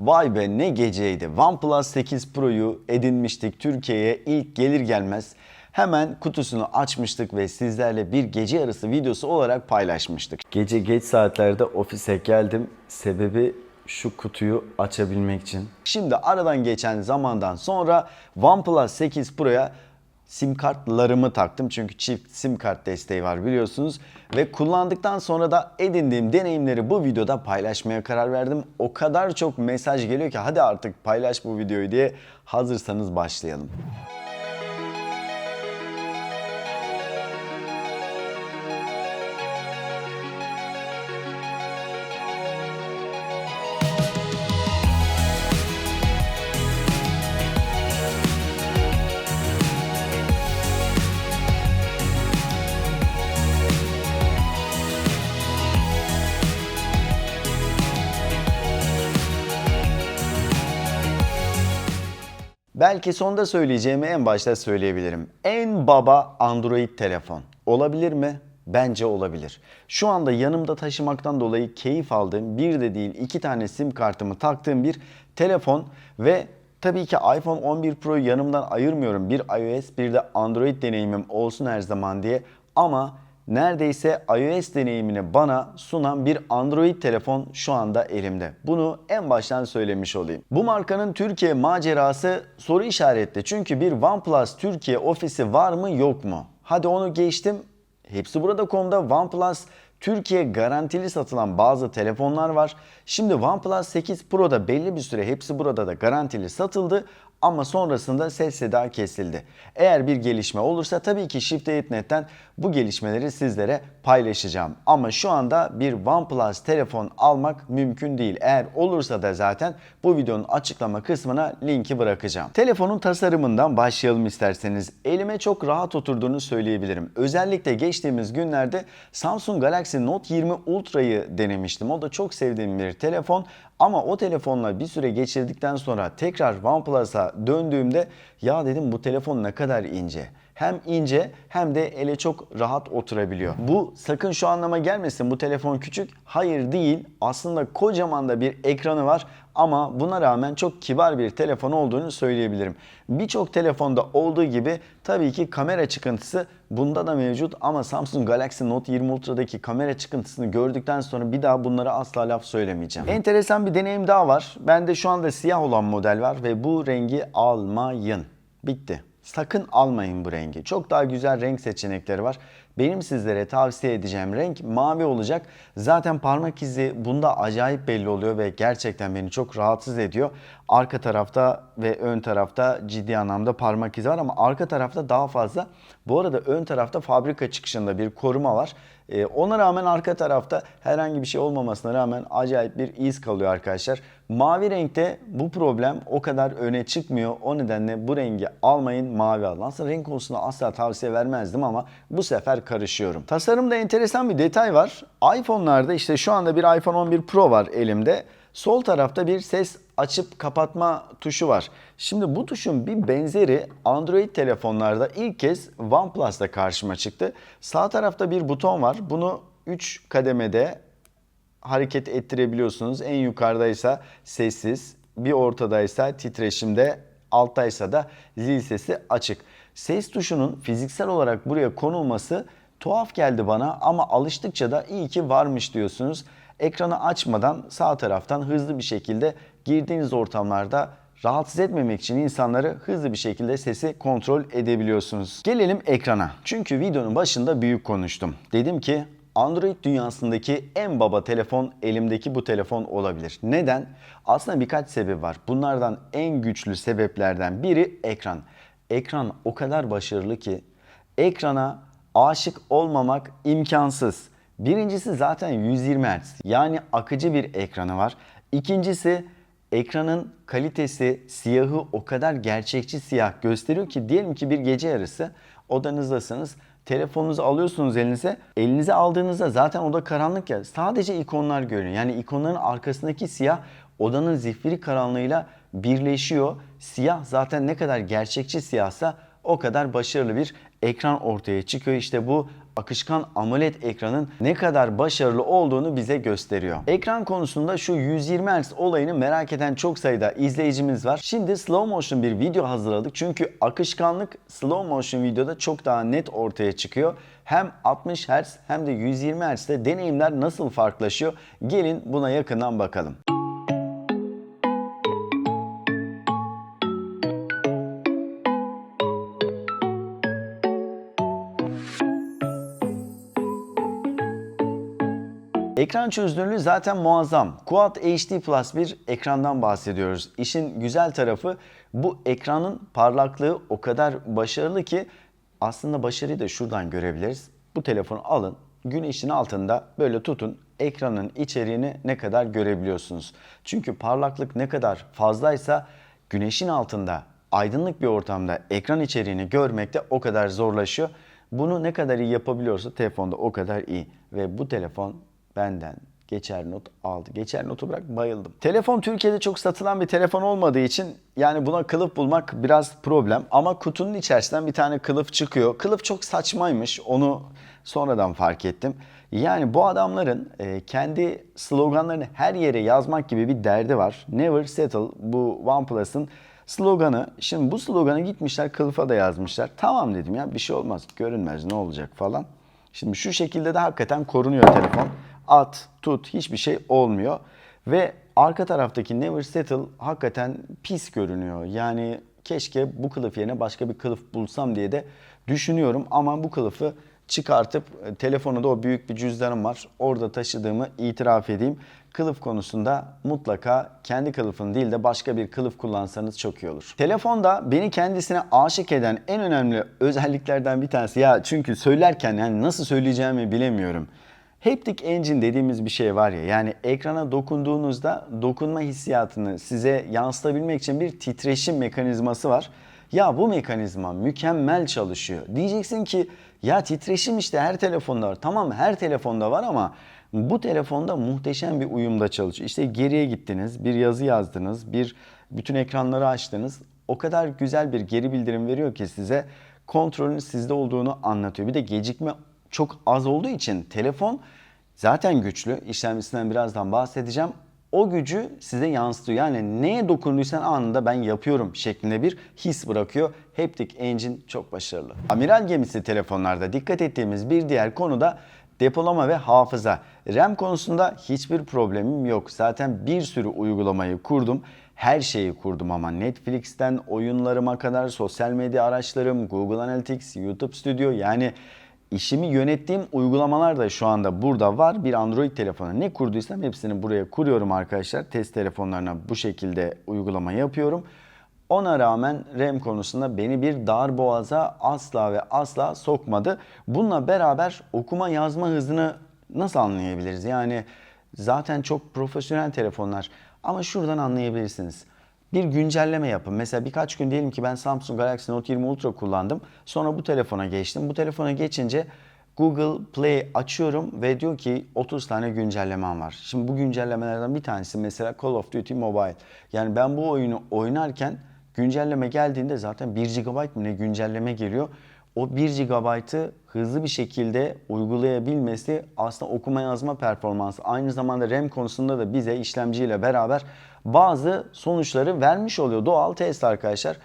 Vay be ne geceydi. OnePlus 8 Pro'yu edinmiştik Türkiye'ye ilk gelir gelmez. Hemen kutusunu açmıştık ve sizlerle bir gece yarısı videosu olarak paylaşmıştık. Gece geç saatlerde ofise geldim. Sebebi şu kutuyu açabilmek için. Şimdi aradan geçen zamandan sonra OnePlus 8 Pro'ya sim kartlarımı taktım çünkü çift sim kart desteği var biliyorsunuz ve kullandıktan sonra da edindiğim deneyimleri bu videoda paylaşmaya karar verdim. O kadar çok mesaj geliyor ki hadi artık paylaş bu videoyu diye hazırsanız başlayalım. Belki sonda söyleyeceğimi en başta söyleyebilirim. En baba Android telefon. Olabilir mi? Bence olabilir. Şu anda yanımda taşımaktan dolayı keyif aldığım bir de değil iki tane sim kartımı taktığım bir telefon ve tabii ki iPhone 11 Pro'yu yanımdan ayırmıyorum. Bir iOS bir de Android deneyimim olsun her zaman diye ama neredeyse iOS deneyimini bana sunan bir Android telefon şu anda elimde. Bunu en baştan söylemiş olayım. Bu markanın Türkiye macerası soru işaretli. Çünkü bir OnePlus Türkiye ofisi var mı yok mu? Hadi onu geçtim. Hepsi burada.com'da OnePlus Türkiye garantili satılan bazı telefonlar var. Şimdi OnePlus 8 Pro'da belli bir süre hepsi burada da garantili satıldı ama sonrasında ses seda kesildi. Eğer bir gelişme olursa tabii ki Shift8net'ten bu gelişmeleri sizlere paylaşacağım. Ama şu anda bir OnePlus telefon almak mümkün değil. Eğer olursa da zaten bu videonun açıklama kısmına linki bırakacağım. Telefonun tasarımından başlayalım isterseniz. Elime çok rahat oturduğunu söyleyebilirim. Özellikle geçtiğimiz günlerde Samsung Galaxy Note 20 Ultra'yı denemiştim. O da çok sevdiğim bir telefon. Ama o telefonla bir süre geçirdikten sonra tekrar OnePlus'a döndüğümde ya dedim bu telefon ne kadar ince. Hem ince hem de ele çok rahat oturabiliyor. Bu sakın şu anlama gelmesin bu telefon küçük. Hayır değil. Aslında kocaman da bir ekranı var ama buna rağmen çok kibar bir telefon olduğunu söyleyebilirim. Birçok telefonda olduğu gibi tabii ki kamera çıkıntısı bunda da mevcut ama Samsung Galaxy Note 20 Ultra'daki kamera çıkıntısını gördükten sonra bir daha bunlara asla laf söylemeyeceğim. Enteresan bir deneyim daha var. Bende şu anda siyah olan model var ve bu rengi almayın. Bitti. Sakın almayın bu rengi. Çok daha güzel renk seçenekleri var. Benim sizlere tavsiye edeceğim renk mavi olacak. Zaten parmak izi bunda acayip belli oluyor ve gerçekten beni çok rahatsız ediyor. Arka tarafta ve ön tarafta ciddi anlamda parmak izi var ama arka tarafta daha fazla. Bu arada ön tarafta fabrika çıkışında bir koruma var. Ee, ona rağmen arka tarafta herhangi bir şey olmamasına rağmen acayip bir iz kalıyor arkadaşlar. Mavi renkte bu problem o kadar öne çıkmıyor. O nedenle bu rengi almayın mavi alın. Aslında renk konusunda asla tavsiye vermezdim ama bu sefer karışıyorum. Tasarımda enteresan bir detay var. iPhone'larda işte şu anda bir iPhone 11 Pro var elimde. Sol tarafta bir ses açıp kapatma tuşu var. Şimdi bu tuşun bir benzeri Android telefonlarda ilk kez OnePlus'ta karşıma çıktı. Sağ tarafta bir buton var. Bunu 3 kademede hareket ettirebiliyorsunuz. En yukarıdaysa sessiz, bir ortadaysa titreşimde, alttaysa da zil sesi açık. Ses tuşunun fiziksel olarak buraya konulması tuhaf geldi bana ama alıştıkça da iyi ki varmış diyorsunuz. Ekranı açmadan sağ taraftan hızlı bir şekilde girdiğiniz ortamlarda rahatsız etmemek için insanları hızlı bir şekilde sesi kontrol edebiliyorsunuz. Gelelim ekrana. Çünkü videonun başında büyük konuştum. Dedim ki Android dünyasındaki en baba telefon elimdeki bu telefon olabilir. Neden? Aslında birkaç sebep var. Bunlardan en güçlü sebeplerden biri ekran. Ekran o kadar başarılı ki ekrana aşık olmamak imkansız. Birincisi zaten 120 Hz yani akıcı bir ekranı var. İkincisi ekranın kalitesi, siyahı o kadar gerçekçi siyah gösteriyor ki diyelim ki bir gece yarısı odanızdasınız. Telefonunuzu alıyorsunuz elinize. Elinize aldığınızda zaten oda karanlık ya sadece ikonlar görünüyor. Yani ikonların arkasındaki siyah odanın zifiri karanlığıyla birleşiyor. Siyah zaten ne kadar gerçekçi siyahsa o kadar başarılı bir ekran ortaya çıkıyor. İşte bu akışkan AMOLED ekranın ne kadar başarılı olduğunu bize gösteriyor. Ekran konusunda şu 120 Hz olayını merak eden çok sayıda izleyicimiz var. Şimdi slow motion bir video hazırladık. Çünkü akışkanlık slow motion videoda çok daha net ortaya çıkıyor. Hem 60 Hz hem de 120 Hz'de deneyimler nasıl farklılaşıyor? Gelin buna yakından bakalım. Ekran çözünürlüğü zaten muazzam. Quad HD Plus bir ekrandan bahsediyoruz. İşin güzel tarafı bu ekranın parlaklığı o kadar başarılı ki aslında başarıyı da şuradan görebiliriz. Bu telefonu alın, güneşin altında böyle tutun. Ekranın içeriğini ne kadar görebiliyorsunuz. Çünkü parlaklık ne kadar fazlaysa güneşin altında aydınlık bir ortamda ekran içeriğini görmek de o kadar zorlaşıyor. Bunu ne kadar iyi yapabiliyorsa telefonda o kadar iyi. Ve bu telefon benden geçer not aldı. Geçer notu bırak bayıldım. Telefon Türkiye'de çok satılan bir telefon olmadığı için yani buna kılıf bulmak biraz problem. Ama kutunun içerisinden bir tane kılıf çıkıyor. Kılıf çok saçmaymış. Onu sonradan fark ettim. Yani bu adamların e, kendi sloganlarını her yere yazmak gibi bir derdi var. Never settle bu OnePlus'ın sloganı. Şimdi bu sloganı gitmişler kılıfa da yazmışlar. Tamam dedim ya bir şey olmaz görünmez ne olacak falan. Şimdi şu şekilde de hakikaten korunuyor telefon. At, tut hiçbir şey olmuyor. Ve arka taraftaki Never Settle hakikaten pis görünüyor. Yani keşke bu kılıf yerine başka bir kılıf bulsam diye de düşünüyorum. Ama bu kılıfı çıkartıp e, telefonda o büyük bir cüzdanım var. Orada taşıdığımı itiraf edeyim. Kılıf konusunda mutlaka kendi kılıfın değil de başka bir kılıf kullansanız çok iyi olur. Telefonda beni kendisine aşık eden en önemli özelliklerden bir tanesi. Ya çünkü söylerken yani nasıl söyleyeceğimi bilemiyorum. Haptic Engine dediğimiz bir şey var ya yani ekrana dokunduğunuzda dokunma hissiyatını size yansıtabilmek için bir titreşim mekanizması var. Ya bu mekanizma mükemmel çalışıyor. Diyeceksin ki ya titreşim işte her telefonda var. Tamam her telefonda var ama bu telefonda muhteşem bir uyumda çalışıyor. İşte geriye gittiniz, bir yazı yazdınız, bir bütün ekranları açtınız. O kadar güzel bir geri bildirim veriyor ki size kontrolün sizde olduğunu anlatıyor. Bir de gecikme çok az olduğu için telefon zaten güçlü. İşlemcisinden birazdan bahsedeceğim. O gücü size yansıtıyor. Yani neye dokunduysan anında ben yapıyorum şeklinde bir his bırakıyor. Haptic Engine çok başarılı. Amiral gemisi telefonlarda dikkat ettiğimiz bir diğer konu da depolama ve hafıza. RAM konusunda hiçbir problemim yok. Zaten bir sürü uygulamayı kurdum. Her şeyi kurdum ama Netflix'ten oyunlarıma kadar sosyal medya araçlarım, Google Analytics, YouTube Studio yani işimi yönettiğim uygulamalar da şu anda burada var. Bir Android telefonu ne kurduysam hepsini buraya kuruyorum arkadaşlar. Test telefonlarına bu şekilde uygulama yapıyorum. Ona rağmen RAM konusunda beni bir dar boğaza asla ve asla sokmadı. Bununla beraber okuma yazma hızını nasıl anlayabiliriz? Yani zaten çok profesyonel telefonlar ama şuradan anlayabilirsiniz. Bir güncelleme yapın. Mesela birkaç gün diyelim ki ben Samsung Galaxy Note 20 Ultra kullandım. Sonra bu telefona geçtim. Bu telefona geçince Google Play açıyorum ve diyor ki 30 tane güncellemem var. Şimdi bu güncellemelerden bir tanesi mesela Call of Duty Mobile. Yani ben bu oyunu oynarken güncelleme geldiğinde zaten 1 GB mı ne güncelleme geliyor. O 1 GB'ı hızlı bir şekilde uygulayabilmesi aslında okuma yazma performansı. Aynı zamanda RAM konusunda da bize işlemciyle beraber bazı sonuçları vermiş oluyor. Doğal test arkadaşlar.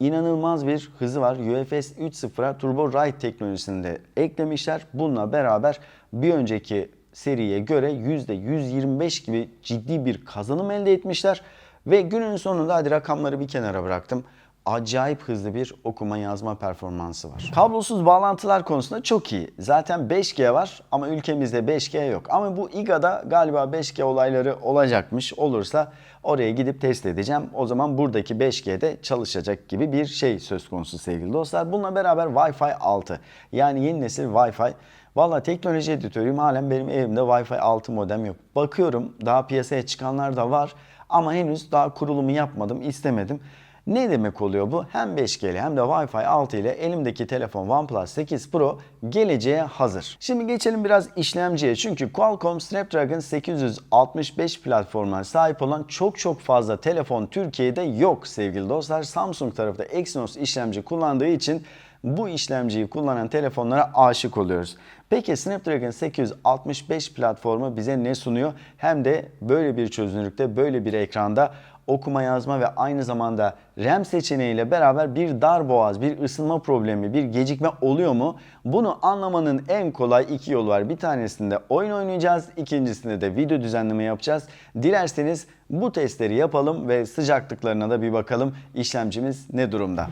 İnanılmaz bir hızı var. UFS 3.0'a Turbo Write teknolojisinde eklemişler. Bununla beraber bir önceki seriye göre %125 gibi ciddi bir kazanım elde etmişler. Ve günün sonunda hadi rakamları bir kenara bıraktım acayip hızlı bir okuma yazma performansı var. Kablosuz bağlantılar konusunda çok iyi. Zaten 5G var ama ülkemizde 5G yok. Ama bu İGA'da galiba 5G olayları olacakmış. Olursa oraya gidip test edeceğim. O zaman buradaki 5G'de çalışacak gibi bir şey söz konusu sevgili dostlar. Bununla beraber Wi-Fi 6 yani yeni nesil Wi-Fi Valla teknoloji editörüyüm halen benim evimde Wi-Fi 6 modem yok. Bakıyorum daha piyasaya çıkanlar da var ama henüz daha kurulumu yapmadım istemedim. Ne demek oluyor bu? Hem 5G hem de Wi-Fi 6 ile elimdeki telefon OnePlus 8 Pro geleceğe hazır. Şimdi geçelim biraz işlemciye. Çünkü Qualcomm Snapdragon 865 platformuna sahip olan çok çok fazla telefon Türkiye'de yok sevgili dostlar. Samsung tarafı da Exynos işlemci kullandığı için bu işlemciyi kullanan telefonlara aşık oluyoruz. Peki Snapdragon 865 platformu bize ne sunuyor? Hem de böyle bir çözünürlükte, böyle bir ekranda okuma yazma ve aynı zamanda RAM seçeneğiyle beraber bir dar boğaz, bir ısınma problemi, bir gecikme oluyor mu? Bunu anlamanın en kolay iki yolu var. Bir tanesinde oyun oynayacağız, ikincisinde de video düzenleme yapacağız. Dilerseniz bu testleri yapalım ve sıcaklıklarına da bir bakalım işlemcimiz ne durumda.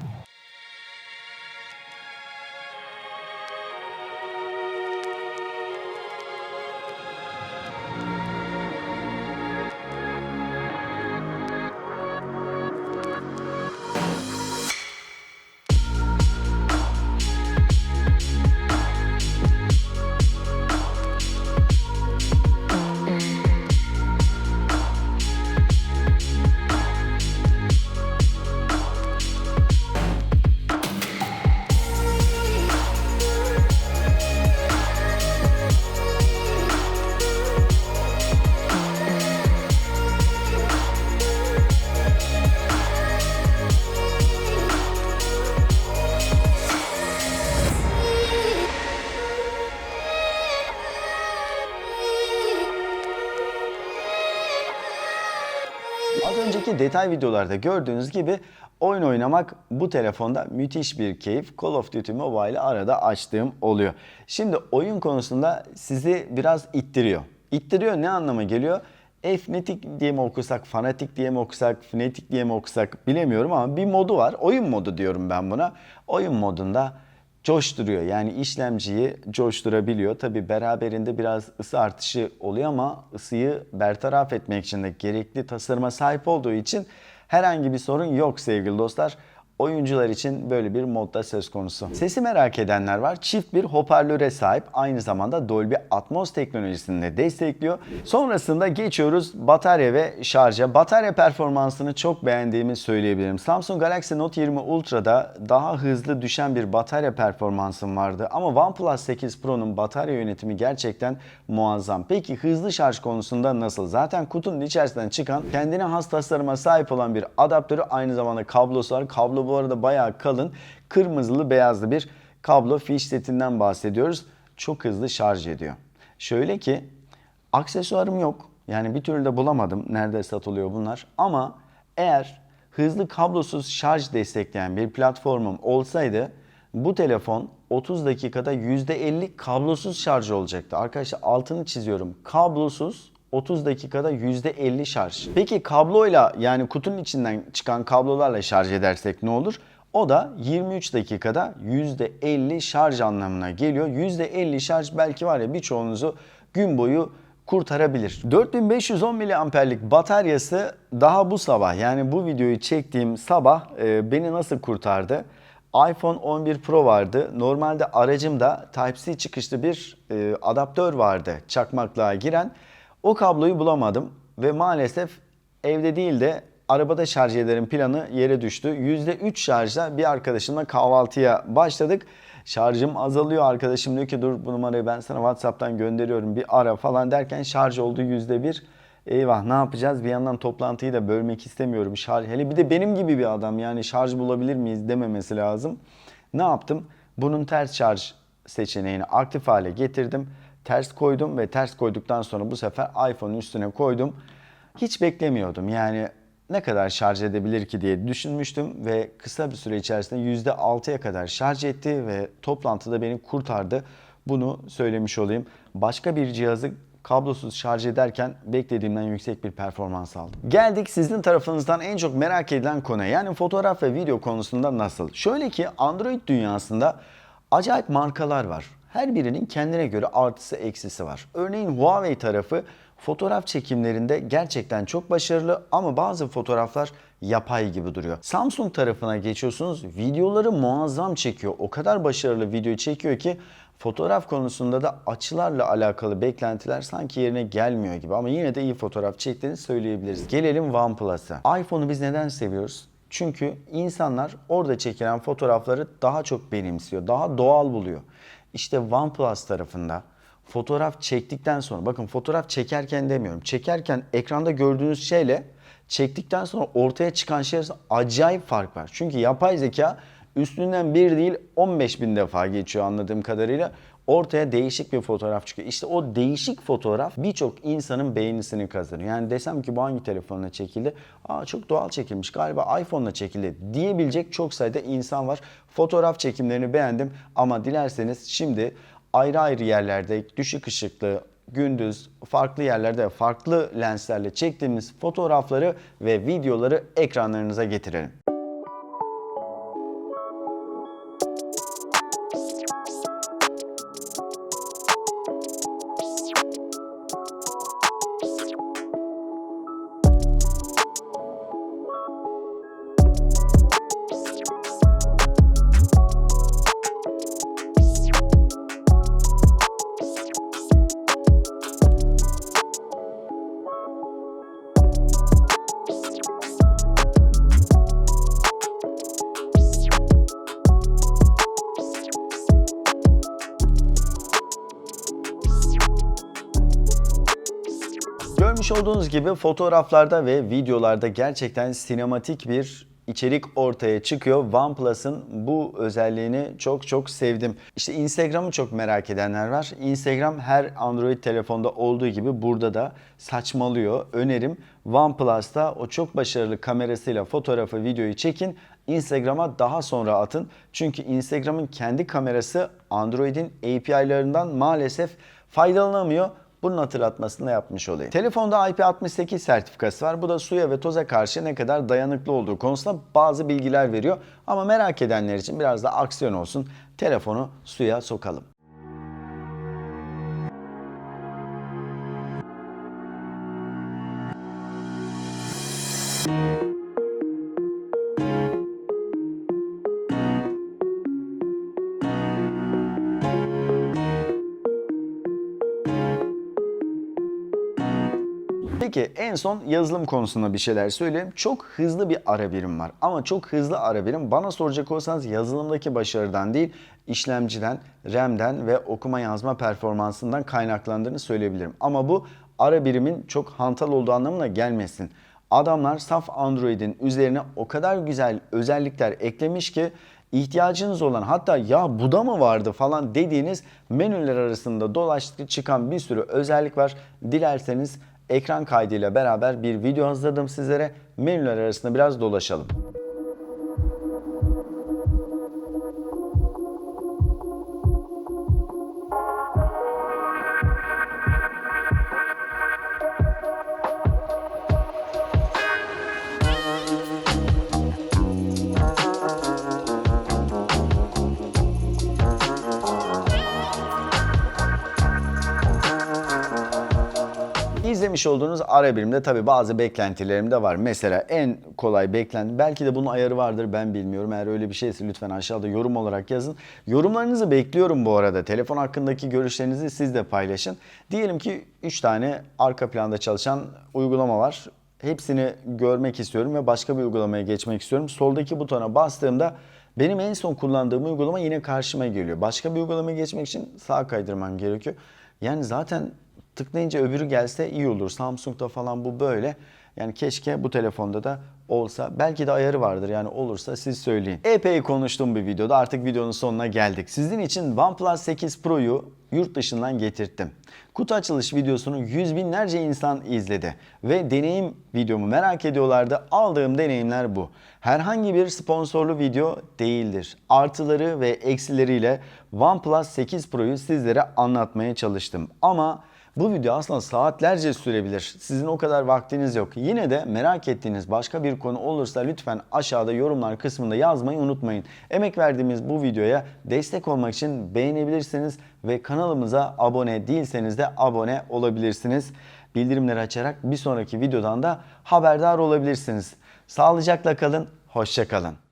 Detay videolarda gördüğünüz gibi oyun oynamak bu telefonda müthiş bir keyif. Call of Duty Mobile'ı arada açtığım oluyor. Şimdi oyun konusunda sizi biraz ittiriyor. İttiriyor ne anlama geliyor? Fnatic diye mi okusak, Fanatic diye mi okusak, Fnatic diye mi okusak bilemiyorum ama bir modu var. Oyun modu diyorum ben buna. Oyun modunda coşturuyor. Yani işlemciyi coşturabiliyor. Tabi beraberinde biraz ısı artışı oluyor ama ısıyı bertaraf etmek için de gerekli tasarıma sahip olduğu için herhangi bir sorun yok sevgili dostlar. Oyuncular için böyle bir modda söz konusu. Sesi merak edenler var. Çift bir hoparlöre sahip. Aynı zamanda Dolby Atmos teknolojisini de destekliyor. Sonrasında geçiyoruz batarya ve şarja. Batarya performansını çok beğendiğimi söyleyebilirim. Samsung Galaxy Note 20 Ultra'da daha hızlı düşen bir batarya performansım vardı. Ama OnePlus 8 Pro'nun batarya yönetimi gerçekten muazzam. Peki hızlı şarj konusunda nasıl? Zaten kutunun içerisinden çıkan kendine has tasarıma sahip olan bir adaptörü aynı zamanda kablosu var. Kablo bu arada bayağı kalın. Kırmızılı beyazlı bir kablo fiş setinden bahsediyoruz. Çok hızlı şarj ediyor. Şöyle ki aksesuarım yok. Yani bir türlü de bulamadım nerede satılıyor bunlar. Ama eğer hızlı kablosuz şarj destekleyen bir platformum olsaydı bu telefon 30 dakikada %50 kablosuz şarj olacaktı. Arkadaşlar altını çiziyorum. Kablosuz 30 dakikada %50 şarj. Peki kabloyla yani kutunun içinden çıkan kablolarla şarj edersek ne olur? O da 23 dakikada %50 şarj anlamına geliyor. %50 şarj belki var ya birçoğunuzu gün boyu kurtarabilir. 4510 miliamperlik bataryası daha bu sabah yani bu videoyu çektiğim sabah e, beni nasıl kurtardı? iPhone 11 Pro vardı. Normalde aracımda Type-C çıkışlı bir e, adaptör vardı çakmaklığa giren. O kabloyu bulamadım ve maalesef evde değil de arabada şarj ederim planı yere düştü. %3 şarjla bir arkadaşımla kahvaltıya başladık. Şarjım azalıyor. Arkadaşım diyor ki dur bu numarayı ben sana WhatsApp'tan gönderiyorum bir ara falan derken şarj oldu %1. Eyvah ne yapacağız? Bir yandan toplantıyı da bölmek istemiyorum. Şarj hele bir de benim gibi bir adam yani şarj bulabilir miyiz dememesi lazım. Ne yaptım? Bunun ters şarj seçeneğini aktif hale getirdim. Ters koydum ve ters koyduktan sonra bu sefer iPhone'un üstüne koydum. Hiç beklemiyordum. Yani ne kadar şarj edebilir ki diye düşünmüştüm ve kısa bir süre içerisinde %6'ya kadar şarj etti ve toplantıda beni kurtardı. Bunu söylemiş olayım. Başka bir cihazı kablosuz şarj ederken beklediğimden yüksek bir performans aldım. Geldik sizin tarafınızdan en çok merak edilen konuya yani fotoğraf ve video konusunda nasıl? Şöyle ki Android dünyasında acayip markalar var. Her birinin kendine göre artısı eksisi var. Örneğin Huawei tarafı fotoğraf çekimlerinde gerçekten çok başarılı ama bazı fotoğraflar yapay gibi duruyor. Samsung tarafına geçiyorsunuz videoları muazzam çekiyor. O kadar başarılı video çekiyor ki fotoğraf konusunda da açılarla alakalı beklentiler sanki yerine gelmiyor gibi ama yine de iyi fotoğraf çektiğini söyleyebiliriz. Gelelim OnePlus'a. iPhone'u biz neden seviyoruz? Çünkü insanlar orada çekilen fotoğrafları daha çok benimsiyor, daha doğal buluyor. İşte OnePlus tarafında fotoğraf çektikten sonra bakın fotoğraf çekerken demiyorum. Çekerken ekranda gördüğünüz şeyle çektikten sonra ortaya çıkan şey acayip fark var. Çünkü yapay zeka üstünden bir değil 15 bin defa geçiyor anladığım kadarıyla. Ortaya değişik bir fotoğraf çıkıyor. İşte o değişik fotoğraf birçok insanın beğenisini kazanıyor. Yani desem ki bu hangi telefonla çekildi? Aa çok doğal çekilmiş galiba iPhone'la çekildi diyebilecek çok sayıda insan var. Fotoğraf çekimlerini beğendim ama dilerseniz şimdi ayrı ayrı yerlerde düşük ışıklı, gündüz farklı yerlerde farklı lenslerle çektiğimiz fotoğrafları ve videoları ekranlarınıza getirelim. Görmüş olduğunuz gibi fotoğraflarda ve videolarda gerçekten sinematik bir içerik ortaya çıkıyor. OnePlus'ın bu özelliğini çok çok sevdim. İşte Instagram'ı çok merak edenler var. Instagram her Android telefonda olduğu gibi burada da saçmalıyor. Önerim OnePlus'ta o çok başarılı kamerasıyla fotoğrafı, videoyu çekin. Instagram'a daha sonra atın. Çünkü Instagram'ın kendi kamerası Android'in API'larından maalesef faydalanamıyor. Bunun hatırlatmasını yapmış olayım. Telefonda IP68 sertifikası var. Bu da suya ve toza karşı ne kadar dayanıklı olduğu konusunda bazı bilgiler veriyor. Ama merak edenler için biraz da aksiyon olsun. Telefonu suya sokalım. Peki en son yazılım konusunda bir şeyler söyleyeyim. Çok hızlı bir ara birim var. Ama çok hızlı ara birim bana soracak olsanız yazılımdaki başarıdan değil, işlemciden, RAM'den ve okuma yazma performansından kaynaklandığını söyleyebilirim. Ama bu ara birimin çok hantal olduğu anlamına gelmesin. Adamlar saf Android'in üzerine o kadar güzel özellikler eklemiş ki ihtiyacınız olan hatta ya bu da mı vardı falan dediğiniz menüler arasında dolaştıkça çıkan bir sürü özellik var. Dilerseniz ekran kaydıyla beraber bir video hazırladım sizlere. Menüler arasında biraz dolaşalım. İzlemiş olduğunuz ara birimde tabi bazı beklentilerim de var. Mesela en kolay beklenti, belki de bunun ayarı vardır ben bilmiyorum. Eğer öyle bir şeyse lütfen aşağıda yorum olarak yazın. Yorumlarınızı bekliyorum bu arada. Telefon hakkındaki görüşlerinizi siz de paylaşın. Diyelim ki 3 tane arka planda çalışan uygulama var. Hepsini görmek istiyorum ve başka bir uygulamaya geçmek istiyorum. Soldaki butona bastığımda benim en son kullandığım uygulama yine karşıma geliyor. Başka bir uygulamaya geçmek için sağ kaydırmam gerekiyor. Yani zaten tıklayınca öbürü gelse iyi olur. Samsung'da falan bu böyle. Yani keşke bu telefonda da olsa. Belki de ayarı vardır yani olursa siz söyleyin. Epey konuştuğum bir videoda artık videonun sonuna geldik. Sizin için OnePlus 8 Pro'yu yurt dışından getirttim. Kutu açılış videosunu yüz binlerce insan izledi ve deneyim videomu merak ediyorlardı. Aldığım deneyimler bu. Herhangi bir sponsorlu video değildir. Artıları ve eksileriyle OnePlus 8 Pro'yu sizlere anlatmaya çalıştım. Ama bu video aslında saatlerce sürebilir. Sizin o kadar vaktiniz yok. Yine de merak ettiğiniz başka bir konu olursa lütfen aşağıda yorumlar kısmında yazmayı unutmayın. Emek verdiğimiz bu videoya destek olmak için beğenebilirsiniz ve kanalımıza abone değilseniz de abone olabilirsiniz. Bildirimleri açarak bir sonraki videodan da haberdar olabilirsiniz. Sağlıcakla kalın, hoşça kalın.